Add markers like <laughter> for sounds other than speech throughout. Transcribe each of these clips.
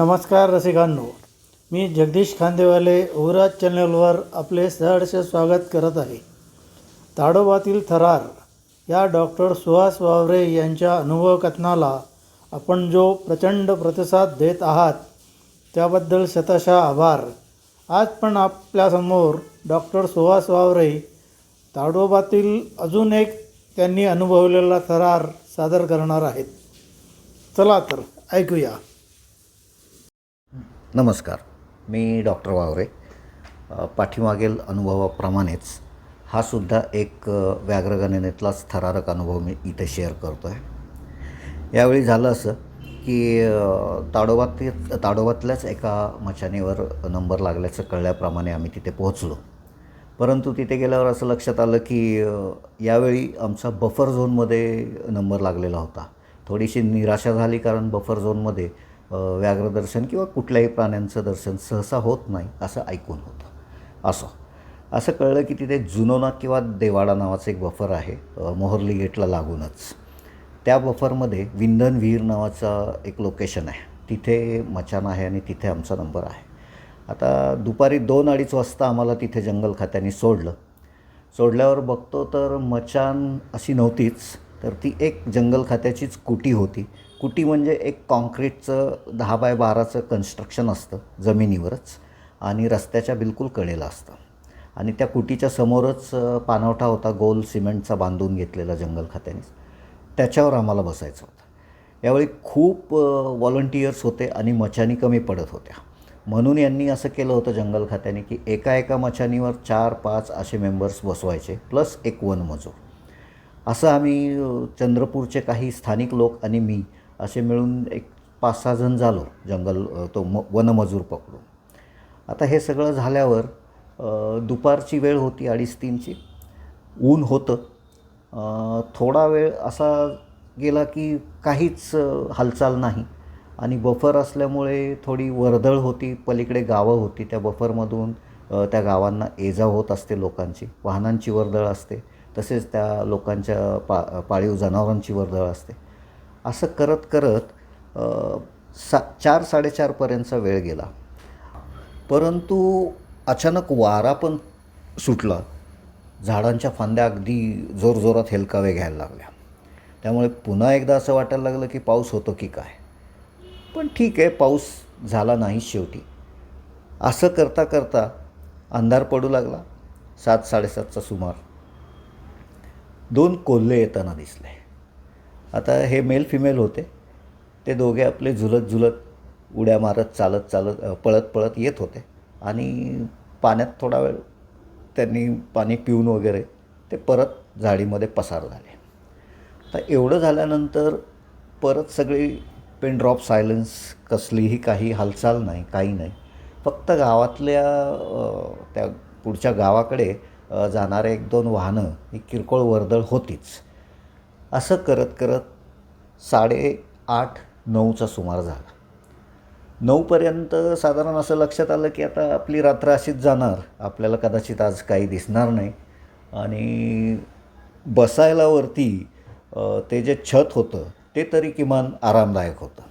नमस्कार रसिकांनो. मी जगदीश खांदेवाले ओराज चॅनलवर आपले सहर्ष स्वागत करत आहे. ताडोबातील थरार या डॉक्टर सुहास वावरे यांच्या अनुभव कथनाला आपण जो प्रचंड प्रतिसाद देत आहात त्याबद्दल शतशा आभार. आज पण आपल्यासमोर डॉक्टर सुहास वावरे ताडोबातील अजून एक त्यांनी अनुभवलेला थरार सादर करणार आहेत. चला तर ऐकूया. नमस्कार. मी डॉक्टर वावरे. पाठीमागील अनुभवाप्रमाणेच हा सुद्धा एक व्याघ्रगणनेतलाच थरारक अनुभव मी इथे शेअर करतो आहे यावेळी झालं असं की अ, ताडोबातल्याच एका मचानीवर नंबर लागल्याचं कळल्याप्रमाणे आम्ही तिथे पोहोचलो. परंतु तिथे गेल्यावर असं लक्षात आलं की यावेळी आमचा बफर झोनमध्ये नंबर लागलेला होता. थोडीशी निराशा झाली कारण बफर झोनमध्ये व्याघ्रदर्शन किंवा कुठल्याही प्राण्यांचं दर्शन सहसा होत नाही असं ऐकून होतं. असं. असं कळलं की तिथे जुनोना किंवा देवाडा नावाचं एक बफर आहे मोहर्ली गेटला लागूनच. त्या बफरमध्ये विंधन विहीर नावाचं एक लोकेशन आहे. तिथे मचान आहे आणि तिथे आमचा नंबर आहे. आता दुपारी दोन अडीच वाजता आम्हाला तिथे जंगल खात्याने सोडलं. सोडल्यावर बघतो तर मचान अशी नव्हतीच. तर ती एक जंगल खात्याचीच कुटी होती. कुटी म्हणजे एक काँक्रीटचं दहा बाय बाराचं कन्स्ट्रक्शन असतं जमिनीवरच आणि रस्त्याच्या बिलकुल कडेला असतं. आणि त्या कुटीच्या समोरच अ, पाणवठा होता गोल सिमेंटचा बांधून घेतलेला जंगल खात्याने त्याच्यावर आम्हाला बसायचं होतं. यावेळी खूप व्हॉलंटियर्स होते आणि मचानी कमी पडत होत्या. म्हणून यांनी असं केलं होतं जंगल खात्याने की एका एका मचानीवर चार पाच असे मेंबर्स बसवायचे प्लस एक वनमजूर. असं आम्ही चंद्रपूरचे काही स्थानिक लोक आणि मी असे मिळून एक पाच सहा जण झालो जंगल तो म वनमजूर पकडून. आता हे सगळं झाल्यावर दुपारची वेळ होती अडीच तीनची. ऊन होतं. थोडा वेळ असा गेला की काहीच हालचाल नाही. आणि बफर असल्यामुळे थोडी वर्दळ होती. पलीकडे गावं होती. त्या बफरमधून त्या गावांना ये जा होत असते लोकांची. वाहनांची वर्दळ असते. तसेच त्या लोकांच्या पा पाळीव जनावरांची वर्दळ असते. असं करत करत सा चार साडेचारपर्यंतचा वेळ गेला. परंतु अचानक वारा पण सुटला. झाडांच्या फांद्या अगदी जोरजोरात हेलकावे घ्यायला लागल्या. त्यामुळे पुन्हा एकदा असं वाटायला लागलं की पाऊस होतो की काय? पण ठीक आहे पाऊस झाला नाही शेवटी. असं करता करता अंधार पडू लागला. सात साडेसातचा सुमार. दोन कोल्हे येताना दिसले. आता हे मेल फिमेल होते. ते दोघे आपले झुलत झुलत उड्या मारत चालत चालत पळत पळत येत होते. आणि पाण्यात थोडा वेळ त्यांनी पाणी पिऊन वगैरे ते परत झाडीमध्ये पसार झाले. आता एवढं झाल्यानंतर परत सगळी पेन ड्रॉप सायलन्स कसलीही काही हालचाल नाही काही नाही. फक्त गावातल्या त्या पुढच्या गावाकडे जाणारे एक दोन वाहनं ही किरकोळ वर्दळ होतीच. असं करत करत साडे आठ नऊचा सुमार झाला. नऊपर्यंत साधारण असं लक्षात आलं की आता आपली रात्र अशीच जाणार. आपल्याला कदाचित आज काही दिसणार नाही. आणि बसायला वरती ते जे छत होतं ते तरी किमान आरामदायक होतं.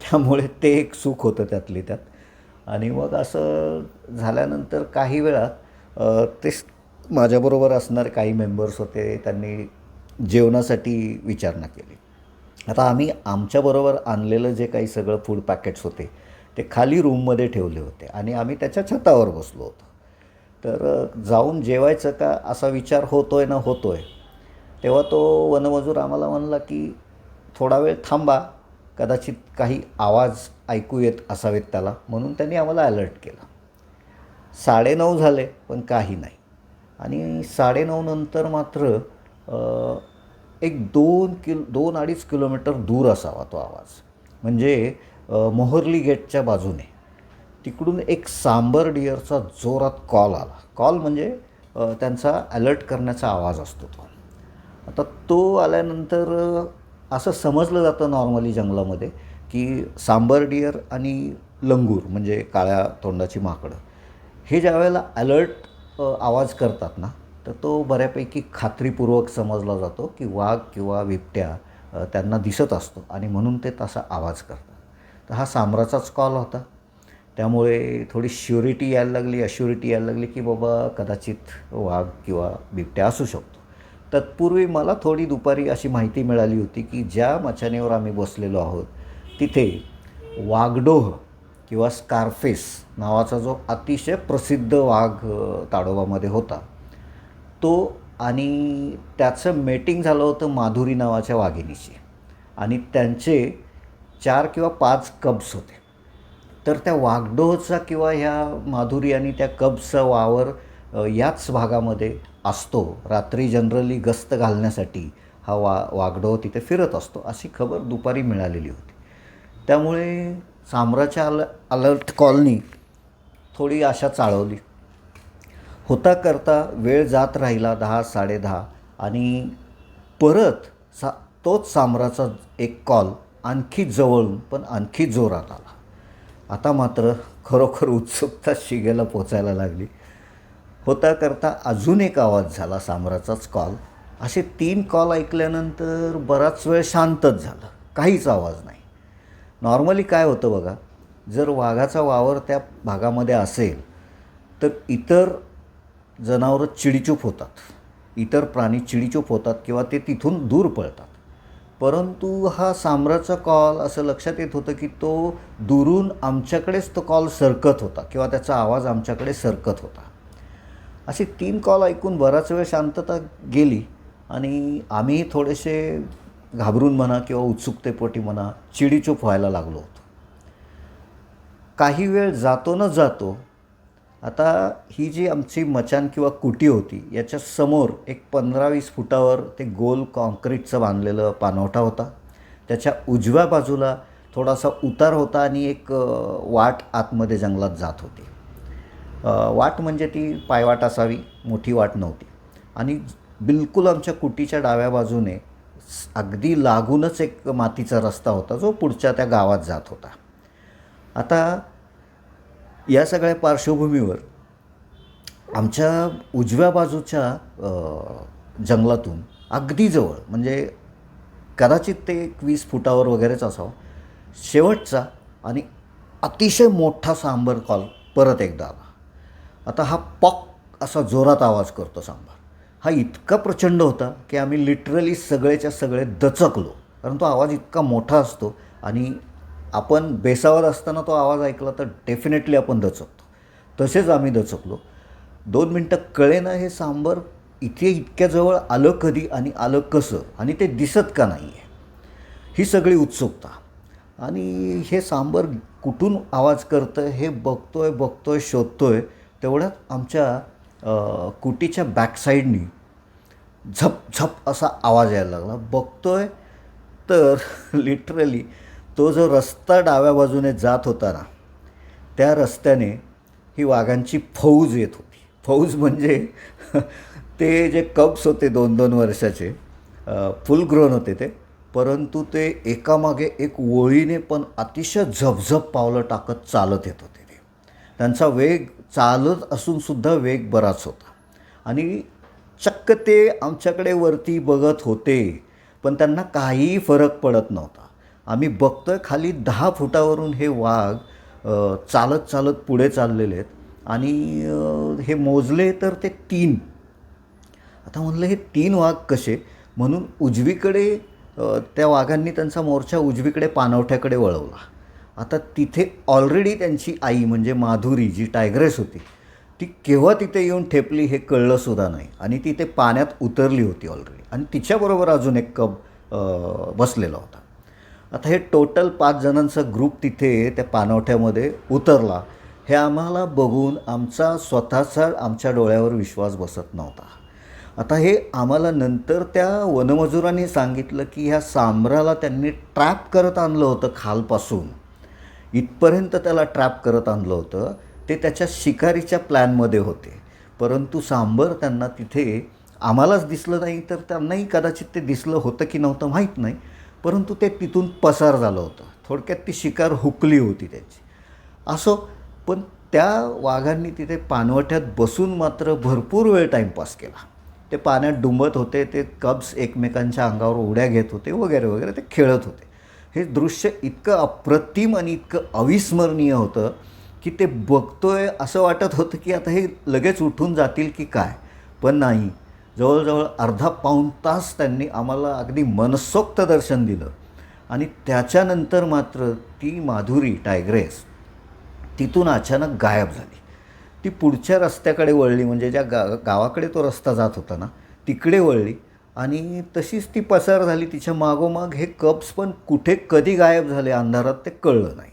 त्यामुळे ते एक सुख होतं त्यातली त्यात. आणि मग असं झाल्यानंतर काही वेळात ते माझ्याबरोबर असणारे काही मेंबर्स होते त्यांनी जेवणासाठी विचारणा केली. आता आम्ही आमच्याबरोबर आणलेलं जे काही सगळं फूड पॅकेट्स होते ते खाली रूममध्ये ठेवले होते आणि आम्ही त्याच्या छतावर बसलो होतो. तर जाऊन जेवायचं का असा विचार होतोय ना होतोय तेव्हा तो वनमजूर आम्हाला म्हणला की थोडा वेळ थांबा कदाचित काही आवाज ऐकू येत असावेत त्याला म्हणून त्यांनी आम्हाला अलर्ट केला. साडेनऊ झाले पण काही नाही. आणि साडेनऊ नंतर मात्र एक दोन किलो दोन अडीच किलोमीटर दूर असावा तो आवाज. म्हणजे मोहर्ली गेटच्या बाजूने. तिकडून एक सांबर डिअरचा जोरात कॉल आला. कॉल म्हणजे त्यांचा अलर्ट करण्याचा आवाज असतो तो. आता तो आल्यानंतर असं समजलं जातं नॉर्मली जंगलामध्ये की सांबर डिअर आणि लंगूर म्हणजे काळ्या तोंडाची माकडं हे ज्या वेळेला अलर्ट आवाज करतात ना तर तो बऱ्यापैकी खात्रीपूर्वक समजला जातो की वाघ किंवा बिबट्या त्यांना दिसत असतो आणि म्हणून ते तसा आवाज करतात. तर हा साम्राचाच कॉल होता. त्यामुळे थोडी श्युरिटी यायला लागली अश्युरिटी यायला लागली की बाबा कदाचित वाघ किंवा बिबट्या असू शकतो. तत्पूर्वी मला थोडी दुपारी अशी माहिती मिळाली होती की ज्या मचानेवर आम्ही बसलेलो आहोत तिथे वाघडोह किंवा स्कारफेस नावाचा जो अतिशय प्रसिद्ध वाघ ताडोबामध्ये होता. तो आणि त्याचं मेटिंग झालं होतं माधुरी नावाच्या वाघिणीशी. आणि त्यांचे चार किंवा पाच कब्स होते. तर त्या वाघडोहचा किंवा ह्या माधुरी आणि त्या कब्सचा वावर याच भागामध्ये असतो. रात्री जनरली गस्त घालण्यासाठी हा वा वाघडोह तिथे फिरत असतो. अशी खबर दुपारी मिळालेली होती. त्यामुळे साम्राच्या अल अलर्ट कॉलनी थोडी आशा चाळवली. होता करता वेळ जात राहिला दहा साडेदहा आणि परत सा तोच साम्राचा एक कॉल आणखी जवळून पण आणखी जोरात आला. आता मात्र खरोखर उत्सुकता शिगेला पोचायला लागली. होता करता अजून एक आवाज झाला साम्राचाच कॉल असे तीन कॉल ऐकल्यानंतर बराच वेळ शांतच झालं. काहीच आवाज नाही. नॉर्मली काय होतं बघा जर वाघाचा वावर त्या भागामध्ये असेल तर इतर जनावरं चिडीचूप होतात. इतर प्राणी चिडीचूप होतात किंवा ते तिथून दूर पळतात. परंतु हा साम्राचा कॉल असं लक्षात येत होतं की तो दुरून आमच्याकडेच तो कॉल सरकत होता किंवा त्याचा आवाज आमच्याकडे सरकत होता. असे तीन कॉल ऐकून बराच वेळ शांतता गेली आणि आम्ही थोडेसे घाबरून म्हणा किंवा उत्सुकतेपोटी म्हणा चिडीचूप व्हायला लागलो होतो. काही वेळ जातो न जातो आता ही जी आमची मचान किंवा कुटी होती याच्या समोर एक पंधरा वीस फुटावर ते गोल कॉन्क्रीटचं बांधलेलं पानवठा होता. त्याच्या उजव्या बाजूला थोडासा उतार होता आणि एक वाट आतमध्ये जंगलात जात होती. वाट म्हणजे ती पायवाट असावी मोठी वाट नव्हती. आणि बिलकुल आमच्या कुटीच्या डाव्या बाजूने अगदी लागूनच एक मातीचा रस्ता होता जो पुढच्या त्या गावात जात होता. आता या सगळ्या पार्श्वभूमीवर आमच्या उजव्या बाजूच्या जंगलातून अगदी जवळ म्हणजे कदाचित ते एक वीस फुटावर वगैरेच असावं शेवटचा आणि अतिशय मोठा सांबर कॉल परत एकदा आला. आता हा पॉक असा जोरात आवाज करतो सांबार. हा इतका प्रचंड होता की आम्ही लिटरली सगळेच्या सगळे दचकलो. कारण तो आवाज इतका मोठा असतो आणि आपण बेसावर असताना तो आवाज ऐकला तर डेफिनेटली आपण दचकतो. तसेच आम्ही दचकलो. दोन मिनटं कळेना हे सांबर इथे इतक्या जवळ आलं कधी आणि आलं कसं आणि ते दिसत का नाही आहे ही सगळी उत्सुकता. आणि हे सांबर कुठून आवाज करतं हे बघतोय बघतोय शोधतोय तेवढ्यात आमच्या कुटीच्या बॅकसाईडनी झप झप असा आवाज यायला लागला. बघतोय तर लिटरली तो जो रस्ता डाव्या बाजूने जात होता ना त्या रस्त्याने ही वाघांची फौज येत होती. फौज म्हणजे <laughs> ते जे कप्स होते दोन दोन वर्षाचे फुल ग्रोन होते ते. परंतु ते एकामागे एक ओळीने पण अतिशय झपझप पावलं टाकत चालत येत होते ते. त्यांचा वेग चालत असूनसुद्धा वेग बराच होता. आणि चक्क ते आमच्याकडे वरती बघत होते पण त्यांना काहीही फरक पडत नव्हता. आम्ही बघतोय खाली दहा फुटावरून हे वाघ चालत चालत पुढे चाललेले आहेत. आणि हे मोजले तर ते तीन. आता म्हणलं हे तीन वाघ कसे? म्हणून उजवीकडे त्या वाघांनी त्यांचा मोर्चा उजवीकडे पानवठ्याकडे वळवला. आता तिथे ऑलरेडी त्यांची आई म्हणजे माधुरी जी टायग्रेस होती ती केव्हा तिथे येऊन ठेपली हे कळलंसुद्धा नाही. आणि ती ते पाण्यात उतरली होती ऑलरेडी आणि तिच्याबरोबर अजून एक कब बसलेला होता. आता हे टोटल पाच जणांचा ग्रुप तिथे त्या पाणवठ्यामध्ये उतरला. हे आम्हाला बघून आमचा स्वतःचा आमच्या डोळ्यावर विश्वास बसत नव्हता. आता हे आम्हाला नंतर त्या वनमजुरांनी सांगितलं की ह्या सांबराला त्यांनी ट्रॅप करत आणलं होतं खालपासून. इथपर्यंत त्याला ट्रॅप करत आणलं होतं. ते त्याच्या शिकारीच्या प्लॅनमध्ये होते. परंतु सांबर त्यांना तिथे आम्हालाच दिसलं नाही तर त्यांनाही कदाचित ते दिसलं होतं की नव्हतं माहीत नाही. परंतु ते तिथून पसार झालं होतं. थोडक्यात ती शिकार हुकली होती त्याची. असो पण त्या वाघांनी तिथे पानवठ्यात बसून मात्र भरपूर वेळ टाईमपास केला. ते पाण्यात डुंबत होते ते कब्स एकमेकांच्या अंगावर उड्या घेत होते वगैरे वगैरे ते खेळत होते. हे दृश्य इतकं अप्रतिम आणि इतकं अविस्मरणीय होतं की ते बघतोय असं वाटत होतं की आता हे लगेच उठून जातील की काय. पण नाही. जवळजवळ अर्धा पाऊण तास त्यांनी आम्हाला अगदी मनसोक्त दर्शन दिलं. आणि त्याच्यानंतर मात्र ती माधुरी टायग्रेस तिथून अचानक गायब झाली. ती पुढच्या रस्त्याकडे वळली म्हणजे ज्या गा गावाकडे तो रस्ता जात होता ना तिकडे वळली. आणि तशीच ती पसार झाली तिच्या मागोमाग. हे कप्स पण कुठे कधी गायब झाले अंधारात ते कळलं नाही.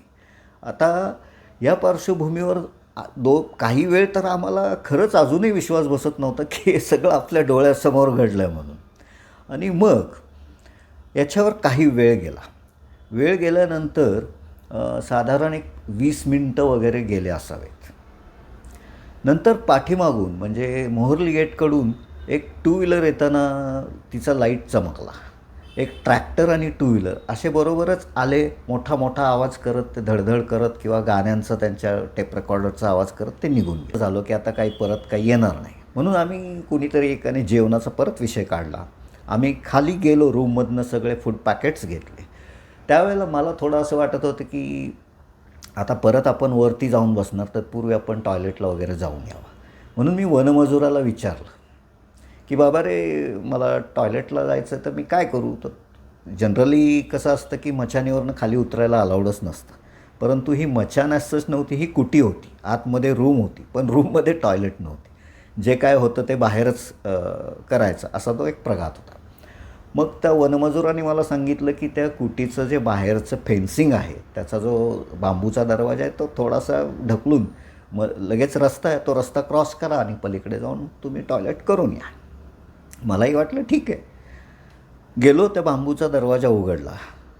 आता या पार्श्वभूमीवर दो काही वेळ तर आम्हाला खरंच अजूनही विश्वास बसत नव्हता की हे सगळं आपल्या डोळ्यासमोर घडलं आहे म्हणून. आणि मग याच्यावर काही वेळ गेला. वेळ गेल्यानंतर साधारण एक वीस मिनटं वगैरे गेले असावेत. नंतर पाठीमागून म्हणजे मोहरली गेटकडून एक टू व्हीलर येताना तिचा लाइट चमकला. एक ट्रॅक्टर आणि टू व्हीलर असे बरोबरच आले मोठा मोठा आवाज करत ते धडधड करत किंवा गाण्यांचा त्यांच्या टेप रेकॉर्डरचा आवाज करत ते निघून गेले. झालो की आता काही परत काही येणार नाही. म्हणून आम्ही कुणीतरी एकाने जेवणाचा परत विषय काढला. आम्ही खाली गेलो रूममधनं सगळे फूड पॅकेट्स घेतले. त्यावेळेला मला थोडं असं वाटत होतं की आता परत आपण वरती जाऊन बसणार तर पूर्वी आपण टॉयलेटला वगैरे जाऊन यावा. म्हणून मी वनमजुराला विचारलं. की बाबा रे मला टॉयलेटला जायचं तर मी काय करू? तर जनरली कसं असतं की मचानीवरनं खाली उतरायला अलाउडच नसतं. परंतु ही मचान असंच नव्हती ही कुटी होती. आतमध्ये रूम होती पण रूममध्ये टॉयलेट नव्हती. जे काय होतं ते बाहेरच करायचं असा तो एक प्रघात होता. मग त्या वनमजुराने मला सांगितलं की त्या कुटीचं जे बाहेरचं फेन्सिंग आहे त्याचा जो बांबूचा दरवाजा आहे तो थोडासा ढकलून मग लगेच रस्ता आहे तो रस्ता क्रॉस करा आणि पलीकडे जाऊन तुम्ही टॉयलेट करून या. मलाही वाटलं ठीक आहे. गेलो त्या बांबूचा दरवाजा उघडला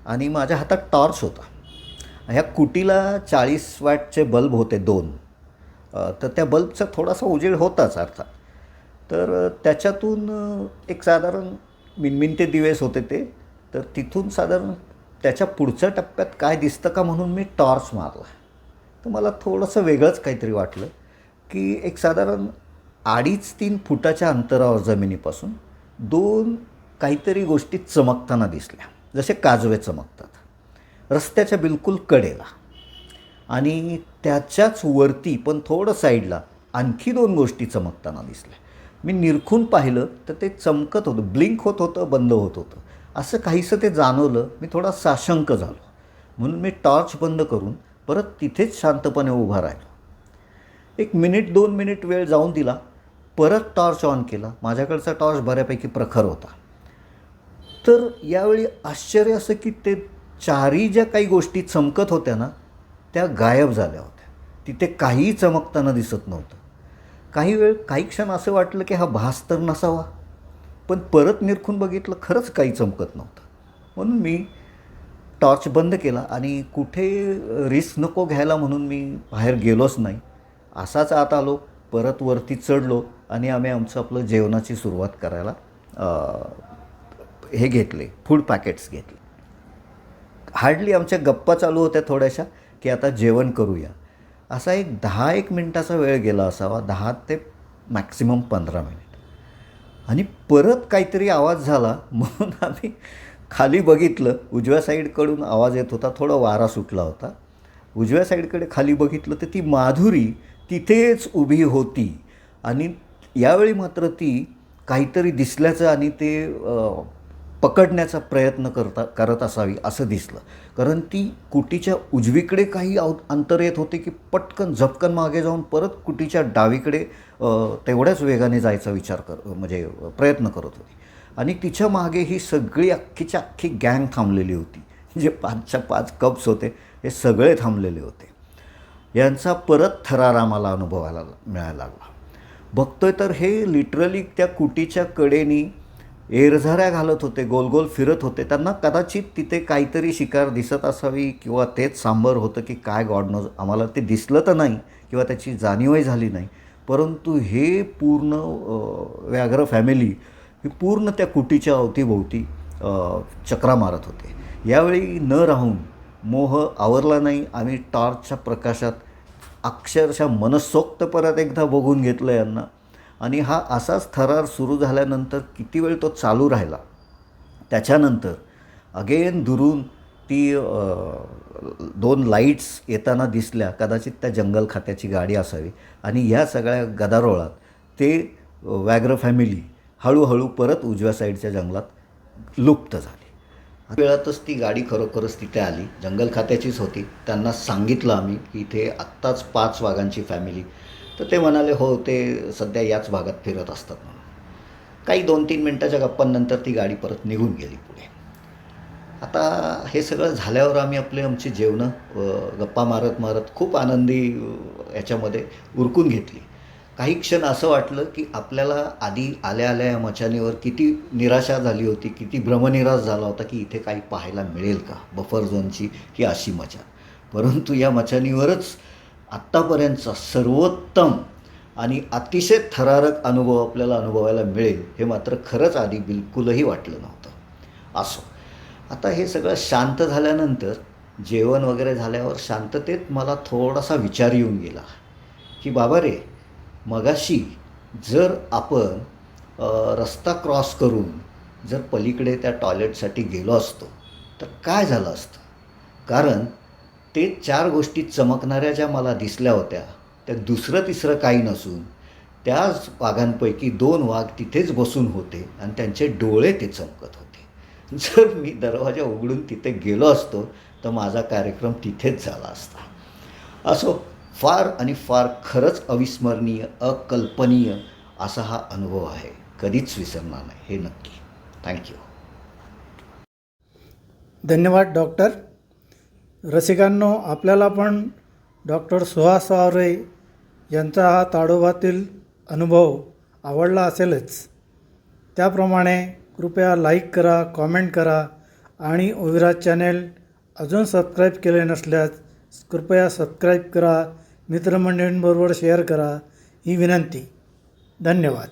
आणि माझ्या हातात टॉर्च होता. ह्या कुटीला चाळीस वॅटचे बल्ब होते दोन. तर त्या बल्बचा थोडासा उजेड होताच अर्थात. तर त्याच्यातून एक साधारण मिनमिनते दिवेस होते ते. तर तिथून साधारण त्याच्या पुढच्या टप्प्यात काय दिसतं का म्हणून मी टॉर्च मारला. तर मला थोडंसं वेगळंच काहीतरी वाटलं की एक साधारण अडीच तीन फुटाच्या अंतरावर जमिनीपासून दोन काहीतरी गोष्टी चमकताना दिसल्या. जसे काजवे चमकतात. रस्त्याच्या बिलकुल कडेला. आणि त्याच्याच वरती पण थोडं साईडला आणखी दोन गोष्टी चमकताना दिसल्या. मी निरखून पाहिलं तर ते चमकत होतं. ब्लिंक होत होतं बंद होत होतं. असं काहीसं ते जाणवलं मी थोडा साशंक झालो. म्हणून मी टॉर्च बंद करून परत तिथेच शांतपणे उभा राहिलो. एक मिनिट दोन मिनिट वेळ जाऊन दिला. परत टॉर्च ऑन केला. माझ्याकडचा टॉर्च बऱ्यापैकी प्रखर होता. तर यावेळी आश्चर्य असं की ते चारही ज्या काही गोष्टी चमकत होत्या ना त्या गायब झाल्या होत्या. तिथे काहीही चमकताना दिसत नव्हतं. काही वेळ काही क्षण असं वाटलं की हा भास तर नसावा. पण परत निरखून बघितलं खरंच काही चमकत नव्हतं. म्हणून मी टॉर्च बंद केला आणि कुठे रिस्क नको घ्यायला म्हणून मी बाहेर गेलोच नाही. असाच आत आलो परत वरती चढलो. आणि आम्ही आमचं आपलं जेवणाची सुरुवात करायला हे घेतले फूड पॅकेट्स घेतले. हार्डली आमच्या गप्पा चालू होत्या थोड्याशा की आता जेवण करूया. असा एक दहा एक मिनटाचा वेळ गेला असावा दहा ते मॅक्सिमम पंधरा मिनिट. आणि परत काहीतरी आवाज झाला म्हणून आम्ही खाली बघितलं उजव्या साईडकडून आवाज येत होता थोडा वारा सुटला होता. उजव्या साईडकडे खाली बघितलं तर ती माधुरी तिथेच उभी होती. आणि यावेळी मात्र ती काहीतरी दिसल्याचं आणि ते पकडण्याचा प्रयत्न करता करत असावी असं दिसलं. कारण ती कुटीच्या उजवीकडे काही आव अंतर येत होते की पटकन झपकन मागे जाऊन परत कुटीच्या डावीकडे तेवढ्याच वेगाने जायचा विचार कर म्हणजे प्रयत्न करत होती. आणि तिच्यामागे ही सगळी अख्खीच्या अख्खी गँग थांबलेली होती. जे पाचच्या पाच कप्स होते हे सगळे थांबलेले होते. यांचा परत थरार आम्हाला अनुभवायला मिळायला लागला. बघतोय तर हे लिटरली त्या कुटीच्या कडेनी एरझाऱ्या घालत होते गोल गोल फिरत होते. त्यांना कदाचित तिथे काहीतरी शिकार दिसत असावी किंवा तेच सांबर होतं की काय गॉड नोज आम्हाला ते दिसलं तर नाही किंवा त्याची जाणीवही झाली नाही. परंतु हे पूर्ण व्याघ्र फॅमिली ही पूर्ण त्या कुटीच्या अवतीभोवती चक्रा मारत होते. यावेळी न राहून मोह आवरला नाही. आम्ही टॉर्चच्या प्रकाशात अक्षरशः मनसोक्त परत एकदा बघून घेतलं यांना. आणि हा असाच थरार सुरू झाल्यानंतर किती वेळ तो चालू राहिला? त्याच्यानंतर अगेन दुरून ती दोन लाईट्स येताना दिसल्या. कदाचित त्या जंगल खात्याची गाडी असावी. आणि ह्या सगळ्या गदारोळात ते व्याघ्र फॅमिली हळूहळू परत उजव्या साईडच्या जंगलात लुप्त झाली. वेळातच ती गाडी खरोखरच तिथे आली. जंगल खात्याचीच होती. त्यांना सांगितलं आम्ही की इथे आत्ताच पाच वाघांची फॅमिली तर ते म्हणाले हो ते सध्या याच भागात फिरत असतात म्हणून. काही दोन तीन मिनटाच्या गप्पांनंतर ती गाडी परत निघून गेली पुढे. आता हे सगळं झाल्यावर आम्ही आपले आमची जेवणं गप्पा मारत मारत खूप आनंदी याच्यामध्ये उरकून घेतली. काही क्षण असं वाटलं की आपल्याला आधी आल्या आल्या या मचानीवर किती निराशा झाली होती किती भ्रमनिराश झाला होता की इथे काही पाहायला मिळेल का? बफर झोनची की अशी मचान परंतु या मचानीवरच आत्तापर्यंतचा सर्वोत्तम आणि अतिशय थरारक अनुभव आपल्याला अनुभवायला मिळेल हे मात्र खरंच आधी बिलकुलही वाटलं नव्हतं. असो. आता हे सगळं शांत झाल्यानंतर जेवण वगैरे झाल्यावर शांततेत मला थोडासा विचार येऊन गेला की बाबा रे मगाशी जर आपण रस्ता क्रॉस करून जर पलीकडे त्या टॉयलेटसाठी गेलो असतो तर काय झालं असतं? कारण ते चार गोष्टी चमकणाऱ्या ज्या मला दिसल्या होत्या त्या दुसरं तिसरं काही नसून त्याच वाघांपैकी दोन वाघ तिथेच बसून होते आणि त्यांचे डोळे ते चमकत होते. जर मी दरवाजा उघडून तिथे गेलो असतो तर माझा कार्यक्रम तिथेच झाला असता. असो फार आणि फार खरंच अविस्मरणीय अकल्पनीय असा हा अनुभव आहे. कधीच विसरणार नाही हे नक्की. थँक्यू धन्यवाद डॉक्टर. रसिकांनो आपल्याला पण डॉक्टर सुहास आवरे यांचा हा ताडोबातील अनुभव आवडला असेलच. त्याप्रमाणे कृपया लाईक करा कॉमेंट करा आणि ओविराज चॅनेल अजून सबस्क्राईब केले नसल्यास कृपया सबस्क्राईब करा. मित्रमंडळींबरोबर शेअर करा. ही विनंती. धन्यवाद.